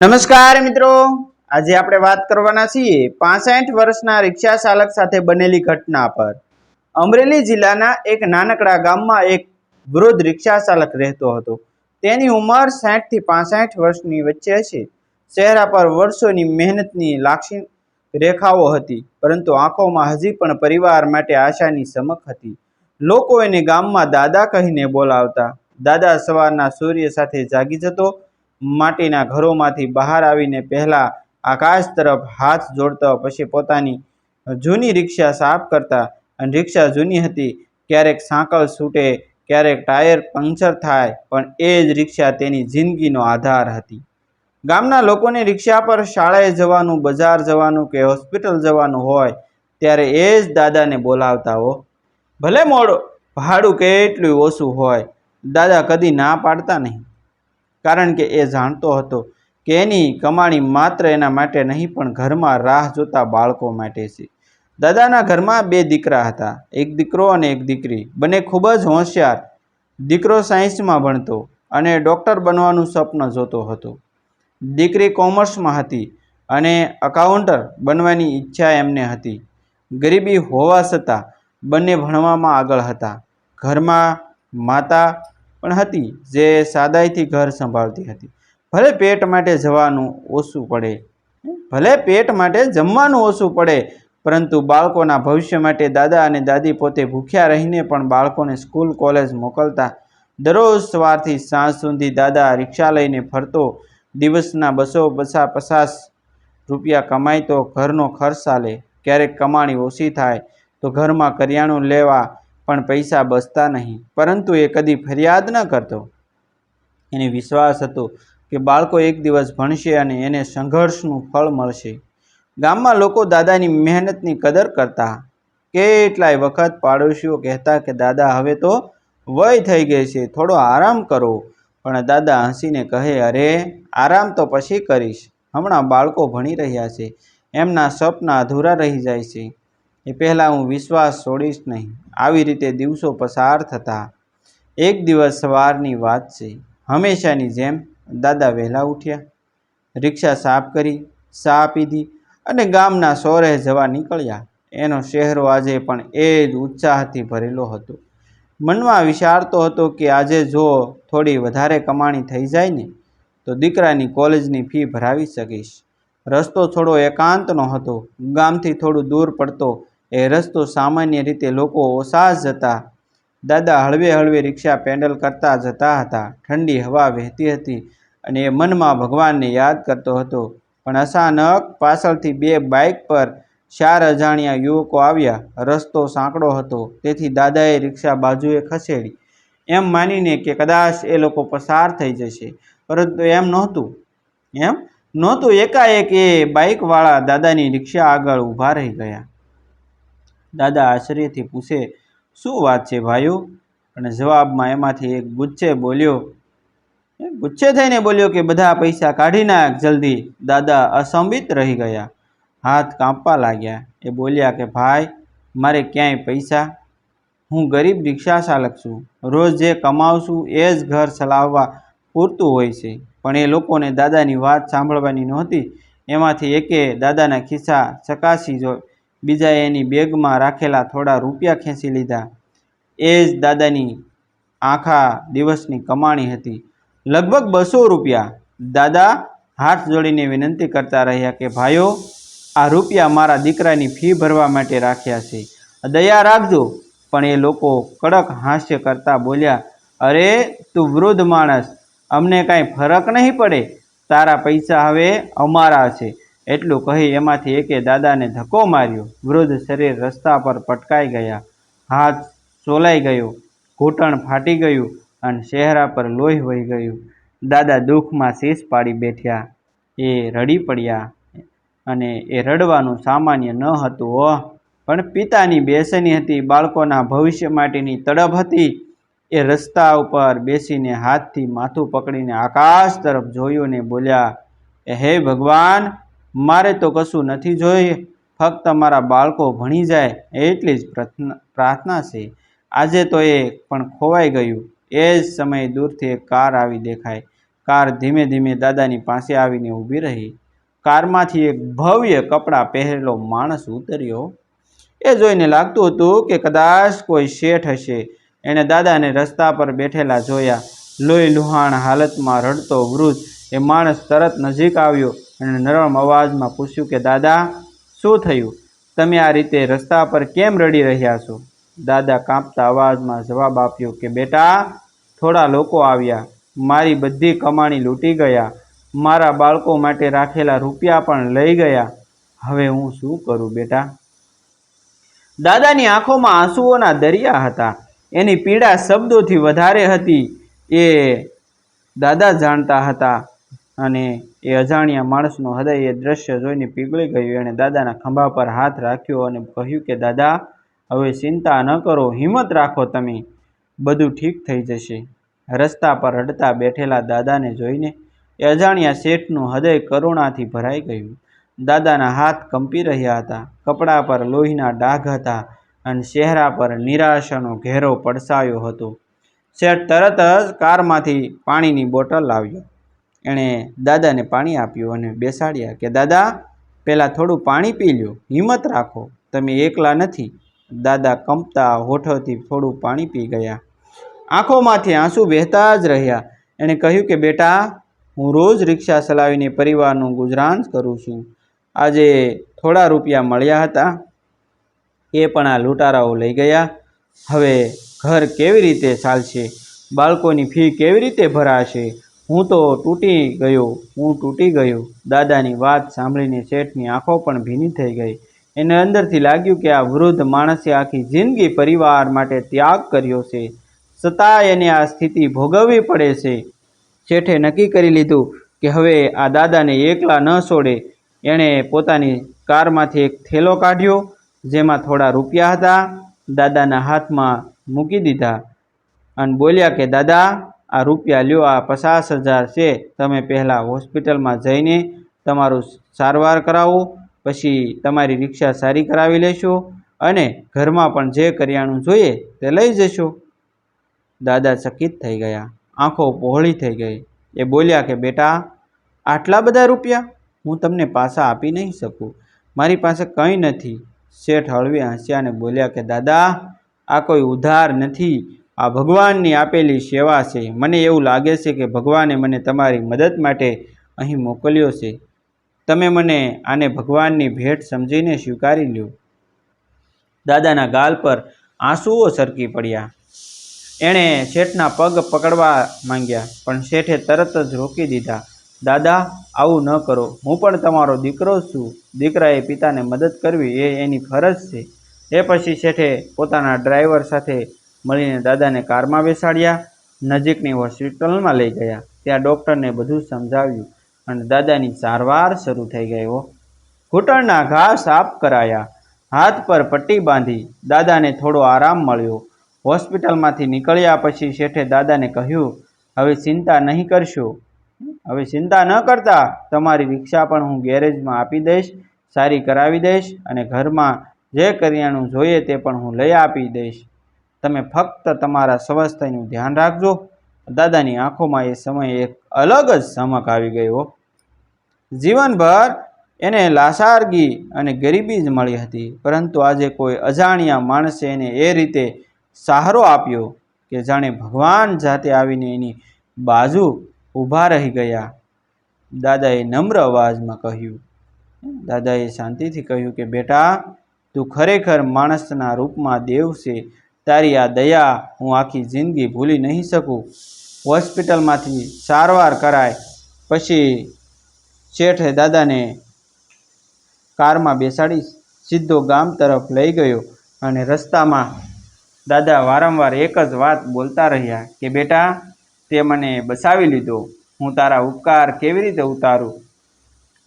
નમસ્કાર મિત્રો. આજે આપણે વાત કરવાના છીએ પાસઠ વર્ષના રિક્ષા ચાલક સાથે બનેલી ઘટના પર. અમરેલી જિલ્લાના એક નાનકડા ગામમાં એક વૃદ્ધ રિક્ષા ચાલક રહેતો હતો. તેની ઉંમર સાઠથી પાસઠ વર્ષની વચ્ચે હશે ચહેરા પર વર્ષોની મહેનતની લાક્ષણિક રેખાઓ હતી, પરંતુ આંખોમાં હજી પણ પરિવાર માટે આશાની સમક હતી. લોકો એને ગામમાં દાદા કહીને બોલાવતા, દાદા સવારના સૂર્ય સાથે જાગી જતો માટીના ઘરોમાંથી બહાર આવીને પહેલાં આકાશ તરફ હાથ જોડતો પછી પોતાની જૂની રિક્ષા સાફ કરતા. અને રિક્ષા જૂની હતી, ક્યારેક સાંકળ છૂટે, ક્યારેક ટાયર પંક્ચર થાય, પણ એ જ રિક્ષા તેની જિંદગીનો આધાર હતી. ગામના લોકોને રિક્ષા પર શાળાએ જવાનું, બજાર જવાનું કે હોસ્પિટલ જવાનું હોય, ત્યારે એ જ દાદાને બોલાવતા હો ભલે મોડો, ભાડું કેટલું ઓછું હોય, દાદા કદી ના પાડતા નહીં. કારણ કે એ જાણતો હતો કે એની કમાણી માત્ર એના માટે નહીં, પણ ઘરમાં રાહ જોતા બાળકો માટે છે. દાદાના ઘરમાં બે દીકરા હતા, એક દીકરો અને એક દીકરી. બંને ખૂબ જ હોશિયાર. દીકરો સાયન્સમાં ભણતો અને ડૉક્ટર બનવાનું સ્વપ્ન જોતો હતો. દીકરી કોમર્સમાં હતી અને અકાઉન્ટર બનવાની ઈચ્છા એમને હતી. ગરીબી હોવા છતાં બંને ભણવામાં આગળ હતા. ઘરમાં માતા પણ હતી જે સાદાઈથી ઘર સંભાળતી હતી. ભલે પેટ માટે જવાનું ઓછું પડે, ભલે પેટ માટે જમવાનું ઓછું પડે, પરંતુ બાળકોના ભવિષ્ય માટે દાદા અને દાદી પોતે ભૂખ્યા રહીને પણ બાળકોને સ્કૂલ, કોલેજ મોકલતા દરરોજ સવારથી સાંજ સુધી દાદા રિક્ષા લઈને ફરતો, દિવસના બસો બસા પચાસ રૂપિયા કમાય તો ઘરનો ખર્ચ ચાલે, ક્યારેક કમાણી ઓછી થાય તો ઘરમાં કરિયાણું લેવા પણ પૈસા બસતા નહીં. પરંતુ એ કદી ફરિયાદ ન કરતો. એને વિશ્વાસ હતો કે બાળકો એક દિવસ ભણશે અને એને સંઘર્ષનું ફળ મળશે. ગામમાં લોકો દાદાની મહેનતની કદર કરતા. કેટલાય વખત પાડોશીઓ કહેતા કે, દાદા, હવે તો વય થઈ ગઈ છે, થોડો આરામ કરો. પણ દાદા હસીને કહે, અરે, આરામ તો પછી કરીશ. હમણાં બાળકો ભણી રહ્યા છે. એમના સપના અધૂરા રહી જાય છે. એ પહેલાં હું વિશ્વાસ છોડીશ નહીં. આવી રીતે દિવસો પસાર થતા એક દિવસ સવારની વાત છે. હંમેશાની જેમ દાદા વહેલા ઉઠ્યા. રિક્ષા સાફ કરી, ચા પીધી અને ગામના સોરે જવા નીકળ્યા. એનો શહેરો આજે પણ એ જ ઉત્સાહથી ભરેલો હતો. મનમાં વિચારતો હતો કે આજે જો થોડી વધારે કમાણી થઈ જાય ને, તો દીકરાની કોલેજની ફી ભરાવી શકીશ. રસ્તો થોડો એકાંતનો હતો. ગામથી થોડું દૂર પડતો એ રસ્તો સામાન્ય રીતે લોકો ઓછા જતા. દાદા હળવે હળવે રિક્ષા પેન્ડલ કરતા જતા હતા. ઠંડી હવા વહેતી હતી અને એ મનમાં ભગવાનને યાદ કરતો હતો. પણ અચાનક પાછળથી બે બાઇક પર ચાર અજાણ્યા યુવકો આવ્યા. રસ્તો સાંકડો હતો. તેથી દાદાએ રિક્ષા બાજુએ ખસેડી. એમ માનીને કે કદાચ એ લોકો પસાર થઈ જશે. પરંતુ એમ નહોતું. એમ નહોતું. એકાએક એ બાઇકવાળા દાદાની રિક્ષા આગળ ઊભા રહી ગયા. દાદા આશ્ચર્યથી પૂછે, શું વાત છે ભાઈઓ? અને જવાબમાં એમાંથી એક ગુચ્છે બોલ્યો ગુચ્છે થઈને બોલ્યો કે બધા પૈસા કાઢી નાખ જલ્દી. દાદા અસંબિત રહી ગયા, હાથ કાંપવા લાગ્યા. એ બોલ્યા કે, ભાઈ, મારે ક્યાંય પૈસા? હું ગરીબ રિક્ષા ચાલક છું. રોજ જે કમાઉં છું એ જ ઘર ચલાવવા પૂરતું હોય છે. પણ એ લોકોને દાદાની વાત સાંભળવાની નહોતી. એમાંથી એકે દાદાના ખિસ્સા ચકાસી જો બીજાએ એની બેગમાં રાખેલા થોડા રૂપિયા ખેંચી લીધા. એ જ દાદાની આખા દિવસની કમાણી હતી. લગભગ બસો રૂપિયા. દાદા, હાથ જોડીને વિનંતી કરતા રહ્યા કે, ભાઈઓ, આ રૂપિયા મારા દીકરાની ફી ભરવા માટે રાખ્યા છે. દયા રાખજો. પણ એ લોકો કડક હાસ્ય કરતા બોલ્યા, અરે, તું વૃદ્ધ માણસ. અમને કાંઈ ફરક નહીં પડે. તારા પૈસા હવે અમારા છે. એટલું કહી એમાંથી એકે દાદાને ધક્કો માર્યો. વૃદ્ધ શરીર રસ્તા પર પટકાઈ ગયા. હાથ ચોલાઈ ગયો. ઘૂંટણ ફાટી ગયું અને ચહેરા પર લોહી વહી ગયું. દાદા દુઃખમાં શીશ પાડી બેઠ્યા. એ રડી પડ્યા અને એ રડવાનું સામાન્ય ન હતું ઓહ પણ પિતાની બેસની હતી, બાળકોના ભવિષ્ય માટેની તડપ હતી. એ રસ્તા ઉપર બેસીને હાથથી માથું પકડીને આકાશ તરફ જોયું ને બોલ્યા, હે ભગવાન મારે તો કશું નથી જોઈએ. ફક્ત મારા બાળકો ભણી જાય એટલી જ પ્રાર્થના છે. આજે તો એ પણ ખોવાઈ ગયું. એ જ સમયે દૂરથી એક કાર આવી દેખાય કાર ધીમે ધીમે દાદાની પાસે આવીને ઊભી રહી. કારમાંથી એક ભવ્ય કપડાં પહેરેલો માણસ ઉતર્યો. એ જોઈને લાગતું હતું કે કદાચ કોઈ શેઠ હશે. એણે દાદાને રસ્તા પર બેઠેલા જોયા. લોહી લુહાણ હાલતમાં રડતો વૃદ્ધ. એ માણસ તરત નજીક આવ્યો. અને નરમ અવાજમાં પૂછ્યું કે, દાદા, શું થયું? તમે આ રીતે રસ્તા પર કેમ રડી રહ્યા છો? દાદા કાંપતા અવાજમાં જવાબ આપ્યો કે, બેટા, થોડા લોકો આવ્યા. મારી બધી કમાણી લૂંટી ગયા. મારા બાળકો માટે રાખેલા રૂપિયા પણ લઈ ગયા. હવે હું શું કરું, બેટા? દાદાની આંખોમાં આંસુઓના દરિયા હતા. એની પીડા શબ્દોથી વધારે હતી એ દાદા જાણતા હતા. અને એ અજાણ્યા માણસનું હૃદય એ દ્રશ્ય જોઈને પીગળી ગયું. એણે દાદાના ખંભા પર હાથ રાખ્યો અને કહ્યું કે, દાદા, હવે ચિંતા ન કરો, હિંમત રાખો તમે. બધું ઠીક થઈ જશે. રસ્તા પર રડતા બેઠેલા દાદાને જોઈને એ અજાણ્યા શેઠનું હૃદય કરુણાથી ભરાઈ ગયું. દાદાના હાથ કંપી રહ્યા હતા. કપડા પર લોહીના ડાઘ હતા અને ચહેરા પર નિરાશાનો ઘેરો પડસાયો હતો. શેઠ તરત જ કારમાંથી પાણીની બોટલ લાવ્યો. એણે દાદાને પાણી આપ્યું અને બેસાડ્યા કે, દાદા, પહેલાં થોડું પાણી પી લ્યો, હિંમત રાખો, તમે એકલા નથી. દાદા કંપતા હોઠોથી થોડું પાણી પી ગયા. આંખોમાંથી આંસુ વહેતા જ રહ્યા. એણે કહ્યું કે, બેટા, હું રોજ રિક્ષા ચલાવીને પરિવારનું ગુજરાન કરું છું. આજે થોડા રૂપિયા મળ્યા હતા. એ પણ આ લૂંટારાઓ લઈ ગયા. હવે ઘર કેવી રીતે ચાલશે? બાળકોની ફી કેવી રીતે ભરાશે? હું તો તૂટી ગયો, હું તૂટી ગયો. દાદાની વાત સાંભળીને શેઠની આંખો પણ ભીની થઈ ગઈ. એને અંદરથી લાગ્યું કે આ વૃદ્ધ માણસે આખી જિંદગી પરિવાર માટે ત્યાગ કર્યો છે. છતાં એને આ સ્થિતિ ભોગવવી પડે છે. શેઠે નક્કી કરી લીધું કે હવે આ દાદાને એકલા ન છોડે. એણે પોતાની કારમાંથી એક થેલો કાઢ્યો, જેમાં થોડા રૂપિયા હતા. દાદાના હાથમાં મૂકી દીધા અને બોલ્યા કે, દાદા આ રૂપિયા લ્યો, આ પચાસ હજાર છે, તમે પહેલાં હોસ્પિટલમાં જઈને તમારું સારવાર કરાવો, પછી તમારી રિક્ષા સારી કરાવી લેશો અને ઘરમાં પણ જે કરિયાણું જોઈએ તે લઈ જશો. દાદા ચકિત થઈ ગયા, આંખો પહોળી થઈ ગઈ. એ બોલ્યા કે, બેટા, આટલા બધા રૂપિયા? હું તમને પાછા આપી નહીં શકું. મારી પાસે કંઈ નથી. શેઠ હળવે હસ્યા અને બોલ્યા કે, દાદા, આ કોઈ ઉધાર નથી. આ ભગવાનની આપેલી સેવા છે. મને એવું લાગે છે કે ભગવાને મને તમારી મદદ માટે અહીં મોકલ્યો છે. તમે મને આને ભગવાનની ભેટ સમજીને સ્વીકારી લ્યો. દાદાના ગાલ પર આંસુઓ સરકી પડ્યા. એણે શેઠના પગ પકડવા માંગ્યા, પણ શેઠે તરત જ રોકી દીધા. દાદા, આવું ન કરો. હું પણ તમારો દીકરો છું. દીકરાએ પિતાને મદદ કરવી એ એની ફરજ છે. એ પછી શેઠે પોતાના ડ્રાઈવર સાથે મળીને દાદાને કારમાં બેસાડ્યા, નજીકની હોસ્પિટલમાં લઈ ગયા. ત્યાં ડૉક્ટરને બધું સમજાવ્યું અને દાદાની સારવાર શરૂ થઈ ગયો ઘૂંટણના ઘા સાફ કરાયા. હાથ પર પટ્ટી બાંધી દાદાને થોડો આરામ મળ્યો. હોસ્પિટલમાંથી નીકળ્યા પછી શેઠે દાદાને કહ્યું, હવે ચિંતા નહીં કરશો. હવે ચિંતા ન કરતા. તમારી રિક્ષા પણ હું ગેરેજમાં આપી દઈશ, સારી કરાવી દઈશ અને ઘરમાં જે કરિયાણું જોઈએ તે પણ હું લઈ આપી દઈશ. તમે ફક્ત તમારા સ્વાસ્થ્યનું ધ્યાન રાખજો. દાદાની આંખોમાં એ સમયે એક અલગ જ ચમક આવી ગયો જીવનભર એને લાસારગી અને ગરીબી જ મળી હતી, પરંતુ આજે કોઈ અજાણ્યા માણસે એને એ રીતે સહારો આપ્યો કે જાણે ભગવાન જાતે આવીને એની બાજુ ઊભા રહી ગયા. દાદાએ નમ્ર અવાજમાં કહ્યું, દાદાએ શાંતિથી કહ્યું કે બેટા, તું ખરેખર માણસના રૂપમાં દેવ છે તારી આ દયા હું આખી જિંદગી ભૂલી નહીં શકું. હોસ્પિટલમાંથી સારવાર કરાય, પછી શેઠે દાદાને કારમાં બેસાડી સીધો ગામ તરફ લઈ ગયો અને રસ્તામાં દાદા વારંવાર એક જ વાત બોલતા રહ્યા કે, બેટા, તે મને બસાવી લીધો. હું તારા ઉપકાર કેવી રીતે ઉતારું?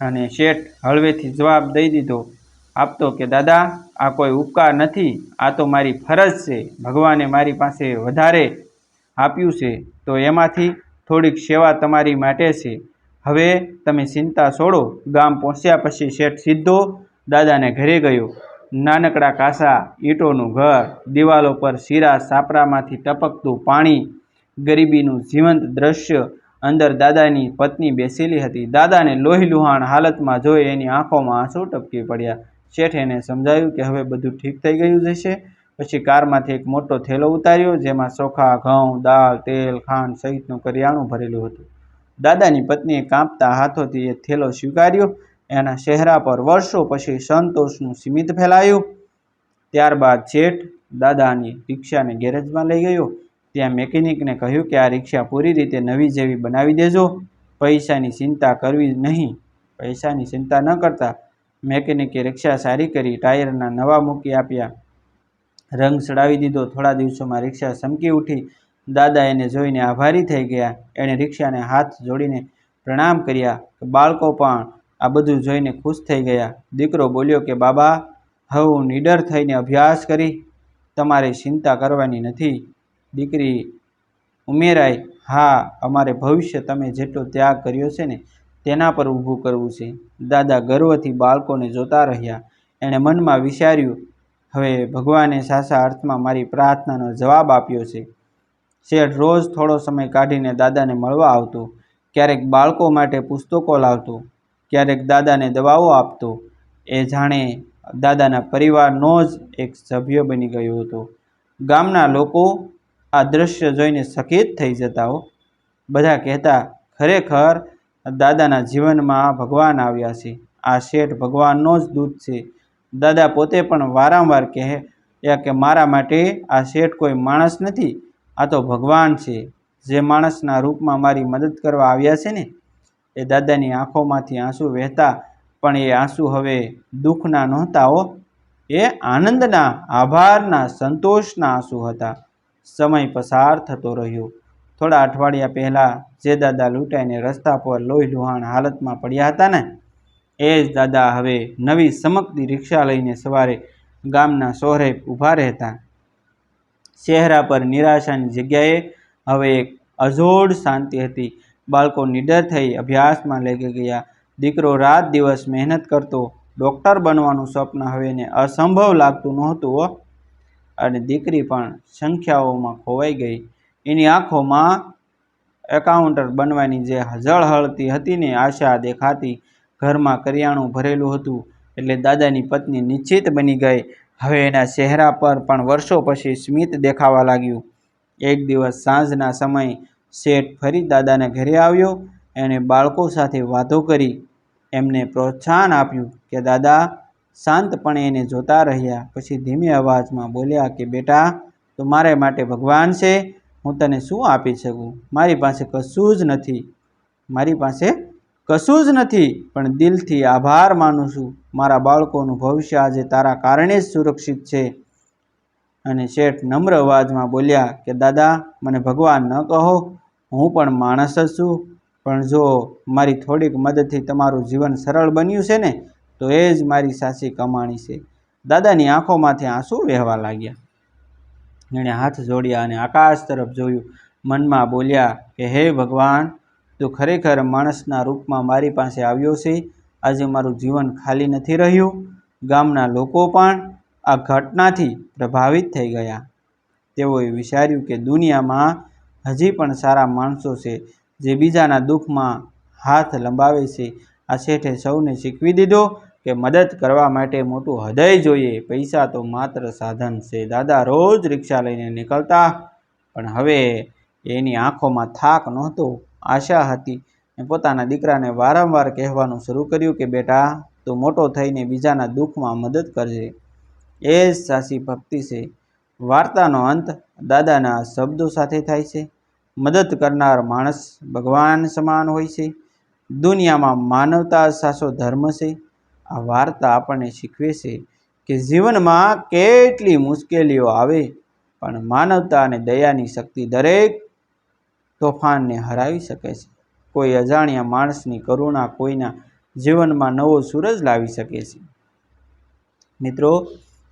અને શેઠ હળવેથી જવાબ દઈ દીધો, આપતો કે, દાદા આ કોઈ ઉપકાર નથી, આ તો મારી ફરજ છે. ભગવાને મારી પાસે વધારે આપ્યું છે, તો એમાંથી થોડીક સેવા તમારી માટે છે. હવે તમે ચિંતા છોડો. ગામ પહોંચ્યા પછી શેઠ સીધો દાદાને ઘરે ગયો. નાનકડા કાસા ઈંટોનું ઘર, દિવાલો પર શીરા સાપરામાંથી ટપકતું પાણી, ગરીબીનું જીવંત દ્રશ્ય, અંદર દાદાની પત્ની બેસેલી હતી. દાદાને લોહી લુહાણ હાલતમાં જોઈ એની આંખોમાં આંસુ ટપકી પડ્યા. શેઠ એને સમજાયું કે હવે બધું ઠીક થઈ ગયું જશે પછી કારમાંથી એક મોટો થેલો ઉતાર્યો, જેમાં ચોખા, ઘઉં, દાળ, તેલ, ખાંડ સહિતનું કરિયાણું ભરેલું હતું. દાદાની પત્નીએ કાંપતા હાથોથી એ થેલો સ્વીકાર્યો. એના ચહેરા પર વર્ષો પછી સંતોષનું સીમિત ફેલાયું. ત્યારબાદ શેઠ દાદાની રિક્ષાને ગેરેજમાં લઈ ગયો. ત્યાં મેકેનિકને કહ્યું કે આ રિક્ષા પૂરી રીતે નવી જેવી બનાવી દેજો. પૈસાની ચિંતા કરવી નહીં. પૈસાની ચિંતા ન કરતા મેકેનિકે રિક્ષા સારી કરી, ટાયરના નવા મૂકી આપ્યા. રંગ ચડાવી દીધો. થોડા દિવસોમાં રિક્ષા ચમકી ઉઠી. દાદા એને જોઈને આભારી થઈ ગયા. એણે રિક્ષાને હાથ જોડીને પ્રણામ કર્યા બાળકો પણ. આ બધું જોઈને ખુશ થઈ ગયા. દીકરો બોલ્યો કે, બાબા, હવે હું નીડર થઈને અભ્યાસ કરી. તમારે ચિંતા કરવાની નથી. દીકરી ઉમેરાય. હા, અમારે ભવિષ્ય તમે જેટલો ત્યાગ કર્યો છે ને તેના પર ઊભું કરવું છે. દાદા ગર્વથી બાળકોને જોતા રહ્યા. એણે મનમાં વિચાર્યું, હવે ભગવાને સાચા અર્થમાં મારી પ્રાર્થનાનો જવાબ આપ્યો છે. શેઠ રોજ થોડો સમય કાઢીને દાદાને મળવા આવતો. ક્યારેક બાળકો માટે પુસ્તકો લાવતો. ક્યારેક દાદાને દવાઓ આપતો. એ જાણે દાદાના પરિવારનો જ એક સભ્ય બની ગયો હતો. ગામના લોકો આ દૃશ્ય જોઈને સખેત થઈ જતા હો. બધા કહેતા, ખરેખર દાદાના જીવનમાં ભગવાન આવ્યા છે. આ શેઠ ભગવાનનો જ દૂત છે. દાદા પોતે પણ વારંવાર કહે કે મારા માટે આ શેઠ કોઈ માણસ નથી, આ તો ભગવાન છે. જે માણસના રૂપમાં મારી મદદ કરવા આવ્યા છે ને, એ દાદાની આંખોમાંથી આંસુ વહેતા, પણ એ આંસુ હવે દુઃખના નહોતા હો. એ આનંદના, આભારના, સંતોષના આંસુ હતા. સમય પસાર થતો રહ્યો. થોડા અઠવાડિયા પહેલાં જે દાદા લૂંટાઈને રસ્તા પર લોહી લુહાણ હાલતમાં પડ્યા હતા ને, એ જ દાદા હવે નવી સમકતી રિક્ષા લઈને સવારે ગામના શોહરે ઊભા રહેતા. ચહેરા પર નિરાશાની જગ્યાએ હવે એક અજોડ શાંતિ હતી. બાળકો નિડર થઈ અભ્યાસમાં લાગી ગયા. દીકરો રાત દિવસ મહેનત કરતો ડૉક્ટર બનવાનું સ્વપ્ન હવે એને અસંભવ લાગતું નહોતું અને દીકરી પણ સંખ્યાઓમાં ખોવાઈ ગઈ. એની આંખોમાં એકાઉન્ટર બનવાની જે ઝળહળતી હતી ને આશા દેખાતી ઘરમાં કરિયાણું ભરેલું હતું એટલે દાદાની પત્ની નિશ્ચિત બની ગઈ. હવે એના ચહેરા પર પણ વર્ષો પછી સ્મિત દેખાવા લાગ્યું. એક દિવસ સાંજના સમયે શેઠ ફરી દાદાને ઘરે આવ્યો. એણે બાળકો સાથે વાતો કરી. એમને પ્રોત્સાહન આપ્યું કે, દાદા, શાંતપણે એને જોતા રહ્યા. પછી ધીમે અવાજમાં બોલ્યા કે, બેટા, તો મારે માટે ભગવાન છે. હું તને શું આપી શકું? મારી પાસે કશું જ નથી. મારી પાસે કશું જ નથી, પણ દિલથી આભાર માનું છું. મારા બાળકોનું ભવિષ્ય આજે તારા કારણે જ સુરક્ષિત છે. અને શેઠ નમ્ર અવાજમાં બોલ્યા કે, દાદા, મને ભગવાન ન કહો. હું પણ માણસ જ છું. પણ જો મારી થોડીક મદદથી તમારું જીવન સરળ બન્યું છે ને, તો એ જ મારી સાચી કમાણી છે. દાદાની આંખોમાંથી આંસુ વહેવા લાગ્યા. એણે હાથ જોડ્યા અને આકાશ તરફ જોયું. મનમાં બોલ્યા કે, હે ભગવાન, તું ખરેખર માણસના રૂપમાં મારી પાસે આવ્યો છે. આજે મારું જીવન ખાલી નથી રહ્યું. ગામના લોકો પણ આ ઘટનાથી પ્રભાવિત થઈ ગયા. તેઓએ વિચાર્યું કે, દુનિયામાં હજી પણ સારા માણસો છે, જે બીજાના દુઃખમાં હાથ લંબાવે છે. આ શેઠે સૌને શીખવી દીધો કે મદદ કરવા માટે મોટું હૃદય જોઈએ. પૈસા તો માત્ર સાધન છે. દાદા રોજ રિક્ષા લઈને નીકળતા, પણ હવે એની આંખોમાં થાક નહોતો. આશા હતી ને પોતાના દીકરાને વારંવાર કહેવાનું શરૂ કર્યું કે, બેટા, તું મોટો થઈને બીજાના દુઃખમાં મદદ કરજે. એ જ સાચી ભક્તિ છે. વાર્તાનો અંત દાદાના શબ્દો સાથે થાય છે. મદદ કરનાર માણસ ભગવાન સમાન હોય છે. દુનિયામાં માનવતા સાચો ધર્મ છે. આ વાર્તા આપણને શીખવે છે કે જીવનમાં કેટલી મુશ્કેલીઓ આવે, પણ માનવતા અને દયાની શક્તિ દરેક તોફાનને હરાવી શકે છે. કોઈ અજાણ્યા માણસની કરુણા કોઈના જીવનમાં નવો સૂરજ લાવી શકે છે. મિત્રો,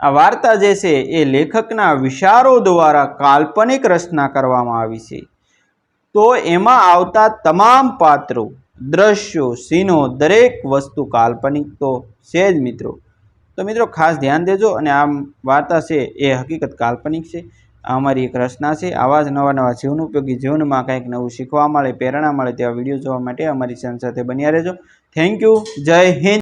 આ વાર્તા જે છે એ લેખકના વિચારો દ્વારા કાલ્પનિક રચના કરવામાં આવી છે. તો એમાં આવતા તમામ પાત્રો દ્રશ્યો, સીનો, દરેક વસ્તુ કાલ્પનિક તો છે જ મિત્રો. તો મિત્રો ખાસ ધ્યાન દેજો અને આ વાર્તા છે એ હકીકત કાલ્પનિક છે. અમારી એક રચના છે. આવા જ નવા નવા જીવન ઉપયોગી જીવનમાં કંઈક નવું શીખવા મળે, પ્રેરણા મળે તેવા વીડિયો જોવા માટે અમારી ચેનલ સાથે બન્યા રહેજો. Thank you. જય હિન્દ.